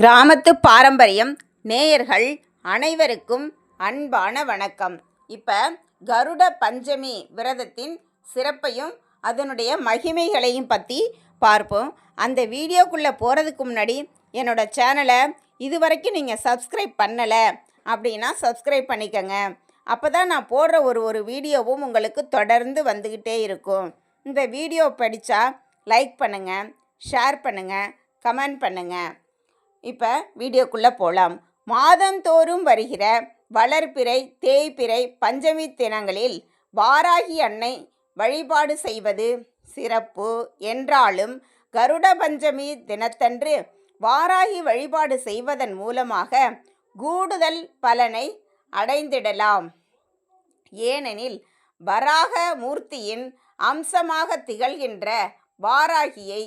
கிராமத்து பாரம்பரியம் நேயர்கள் அனைவருக்கும் அன்பான வணக்கம். இப்போ கருட பஞ்சமி விரதத்தின் சிறப்பையும் அதனுடைய மகிமைகளையும் பற்றி பார்ப்போம். அந்த வீடியோக்குள்ளே போகிறதுக்கு முன்னாடி என்னோட சேனலை இது வரைக்கும் நீங்கள் சப்ஸ்கிரைப் பண்ணலை அப்படின்னா சப்ஸ்கிரைப் பண்ணிக்கோங்க. அப்போ தான் நான் போடுற ஒரு ஒரு வீடியோவும் உங்களுக்கு தொடர்ந்து வந்துக்கிட்டே இருக்கும். இந்த வீடியோ படித்தா லைக் பண்ணுங்கள் ஷேர் பண்ணுங்கள் கமெண்ட் பண்ணுங்கள் இப்போ வீடியோக்குள்ளே போகலாம் மாதந்தோறும் வருகிற வளர்பிறை தேய்பிறை பஞ்சமி தினங்களில் வாராகி அன்னை வழிபாடு செய்வது சிறப்பு. என்றாலும் கருட பஞ்சமி தினத்தன்று வாராகி வழிபாடு செய்வதன் மூலமாக கூடுதல் பலனை அடைந்திடலாம். ஏனெனில் வராக மூர்த்தியின் அம்சமாக திகழ்கின்ற வாராகியை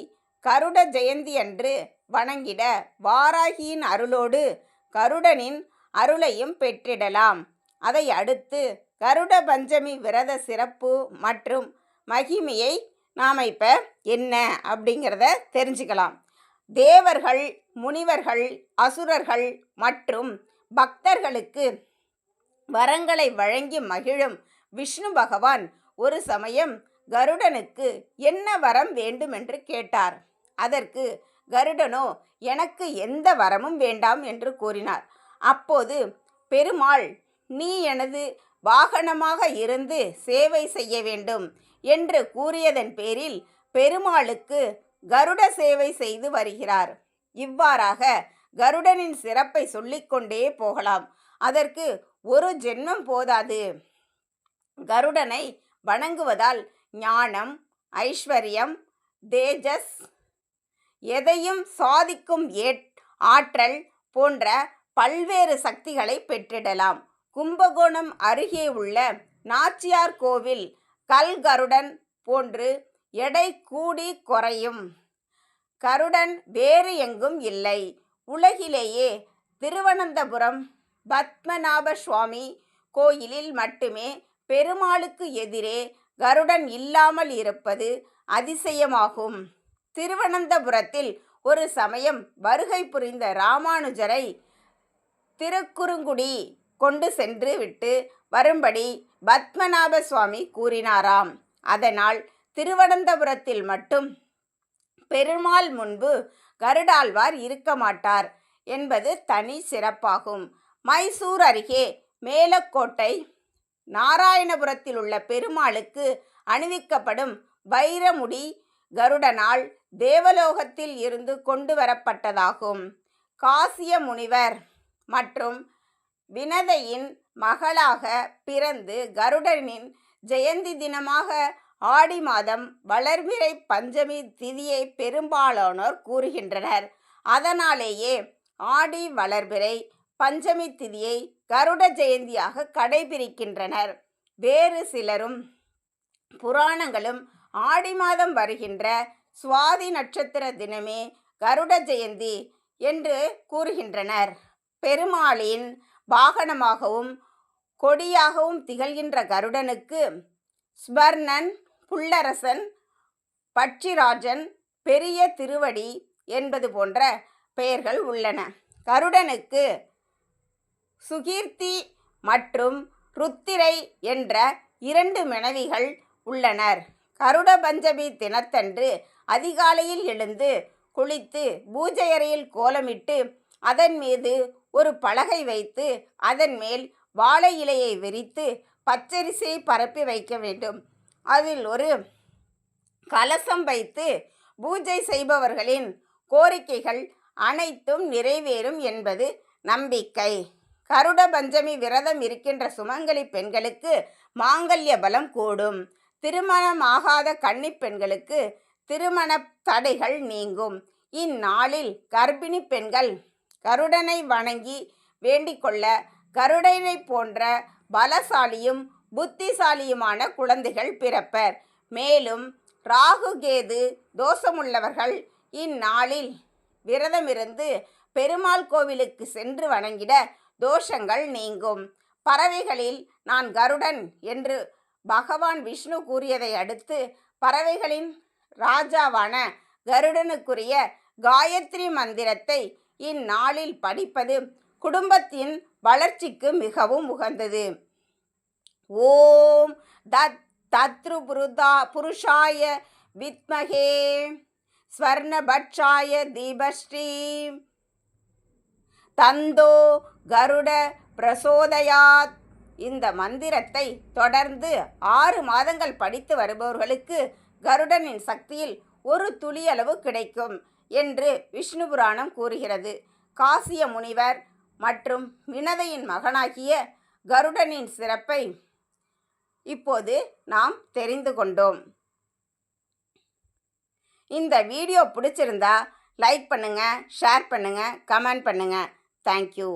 கருட ஜெயந்தி அன்று வணங்கிட வாராகியின் அருளோடு கருடனின் அருளையும் பெற்றிடலாம். அதை அடுத்து கருட பஞ்சமி விரத சிறப்பு மற்றும் மகிமையை நாம் இப்போ என்ன அப்படிங்கிறத தெரிஞ்சுக்கலாம். தேவர்கள் முனிவர்கள் அசுரர்கள் மற்றும் பக்தர்களுக்கு வரங்களை வழங்கி மகிழும் விஷ்ணு பகவான் ஒரு சமயம் கருடனுக்கு என்ன வரம் வேண்டுமென்று கேட்டார். அதற்கு கருடனோ எனக்கு எந்த வரமும் வேண்டாம் என்று கூறினார். அப்போது பெருமாள் நீ எனது வாகனமாக இருந்து சேவை செய்ய வேண்டும் என்று கூறியதன் பேரில் பெருமாளுக்கு கருட சேவை செய்து வருகிறார். இவ்வாறாக கருடனின் சிறப்பை சொல்லிக்கொண்டே போகலாம். அதற்கு ஒரு ஜென்மம் போதாது. கருடனை வணங்குவதால் ஞானம் ஐஸ்வர்யம் தேஜஸ் எதையும் சாதிக்கும் ஏட் ஆற்றல் போன்ற பல்வேறு சக்திகளை பெற்றிடலாம். கும்பகோணம் அருகே உள்ள நாச்சியார் கோவில் கல்கருடன் போன்று எடை கூடி குறையும். கருடன் வேறு எங்கும் இல்லை. உலகிலேயே திருவனந்தபுரம் பத்மநாப சுவாமி கோயிலில் மட்டுமே பெருமாளுக்கு எதிரே கருடன் இல்லாமல் இருப்பது அதிசயமாகும். திருவனந்தபுரத்தில் ஒரு சமயம் வருகை புரிந்த ராமானுஜரை திருக்குறுங்குடி கொண்டு சென்று விட்டு வரும்படி பத்மநாப சுவாமி கூறினாராம். அதனால் திருவனந்தபுரத்தில் மட்டும் பெருமாள் முன்பு கருடாழ்வார் இருக்க மாட்டார் என்பது தனி சிறப்பாகும். மைசூர் அருகே மேலக்கோட்டை நாராயணபுரத்தில் உள்ள பெருமாளுக்கு அணிவிக்கப்படும் வைரமுடி கருடனால் தேவலோகத்தில் இருந்து கொண்டு வரப்பட்டதாகும். காசிய முனிவர் மற்றும் வினதையின் மகளாக பிறந்து கருடனின் ஜெயந்தி தினமாக ஆடி மாதம் வளர்பிறை பஞ்சமி திதியை பெரும்பாலானோர் கூறுகின்றனர். அதனாலேயே ஆடி வளர்பிறை பஞ்சமி திதியை கருட ஜெயந்தியாக கடைபிடிக்கின்றனர். வேறு சிலரும் புராணங்களும் ஆடி மாதம் வருகின்ற சுவாதி நட்சத்திர தினமே கருட ஜெயந்தி என்று கூறுகின்றனர். பெருமாளின் வாகனமாகவும் கொடியாகவும் திகழ்கின்ற கருடனுக்கு ஸ்பர்ணன் புல்லரசன் பட்சிராஜன் பெரிய திருவடி என்பது போன்ற பெயர்கள் உள்ளன. கருடனுக்கு சுகீர்த்தி மற்றும் ருத்திரை என்ற இரண்டு மனைவிகள் உள்ளனர். கருட பஞ்சமி தினத்தன்று அதிகாலையில் எழுந்து குளித்து பூஜை அறையில் கோலமிட்டு அதன் மீது ஒரு பலகை வைத்து அதன் மேல் வாழை இலையை விரித்து பச்சரிசியை பரப்பி வைக்க வேண்டும். அதில் ஒரு கலசம் வைத்து பூஜை செய்பவர்களின் கோரிக்கைகள் அனைத்தும் நிறைவேறும் என்பது நம்பிக்கை. கருட பஞ்சமி விரதம் இருக்கின்ற சுமங்கலி பெண்களுக்கு மாங்கல்ய பலம் கூடும். திருமணமாகாத கன்னி பெண்களுக்கு திருமண தடைகள் நீங்கும். இந்நாளில் கர்ப்பிணி பெண்கள் கருடனை வணங்கி வேண்டிக்கொள்ள கருடனை போன்ற பலசாலியும் புத்திசாலியுமான குழந்தைகள் பிறப்பர். மேலும் ராகு கேது தோஷமுள்ளவர்கள் இந்நாளில் விரதமிருந்து பெருமாள் கோவிலுக்கு சென்று வணங்கிட தோஷங்கள் நீங்கும். பறவைகளில் நான் கருடன் என்று பகவான் விஷ்ணு கூறியதை அடுத்து பறவைகளின் ராஜாவான கருடனுக்குரிய காயத்ரி மந்திரத்தை இந்நாளில் படிப்பது குடும்பத்தின் வளர்ச்சிக்கு மிகவும் உகந்தது. ஓம் தத் தத்ரு புருதா புருஷாய வித்மகே ஸ்வர்ணபட்சாய தீபஸ்ரீ தந்தோ கருட பிரசோதயாத். இந்த மந்திரத்தை தொடர்ந்து ஆறு மாதங்கள் படித்து வருபவர்களுக்கு கருடனின் சக்தியில் ஒரு துளியளவு கிடைக்கும் என்று விஷ்ணு புராணம் கூறுகிறது. காசிய முனிவர் மற்றும் வினதையின் மகனாகிய கருடனின் சிறப்பை இப்போது நாம் தெரிந்து கொண்டோம். இந்த வீடியோ பிடிச்சிருந்தா லைக் பண்ணுங்கள் ஷேர் பண்ணுங்கள் கமெண்ட் பண்ணுங்கள் தேங்க்யூ.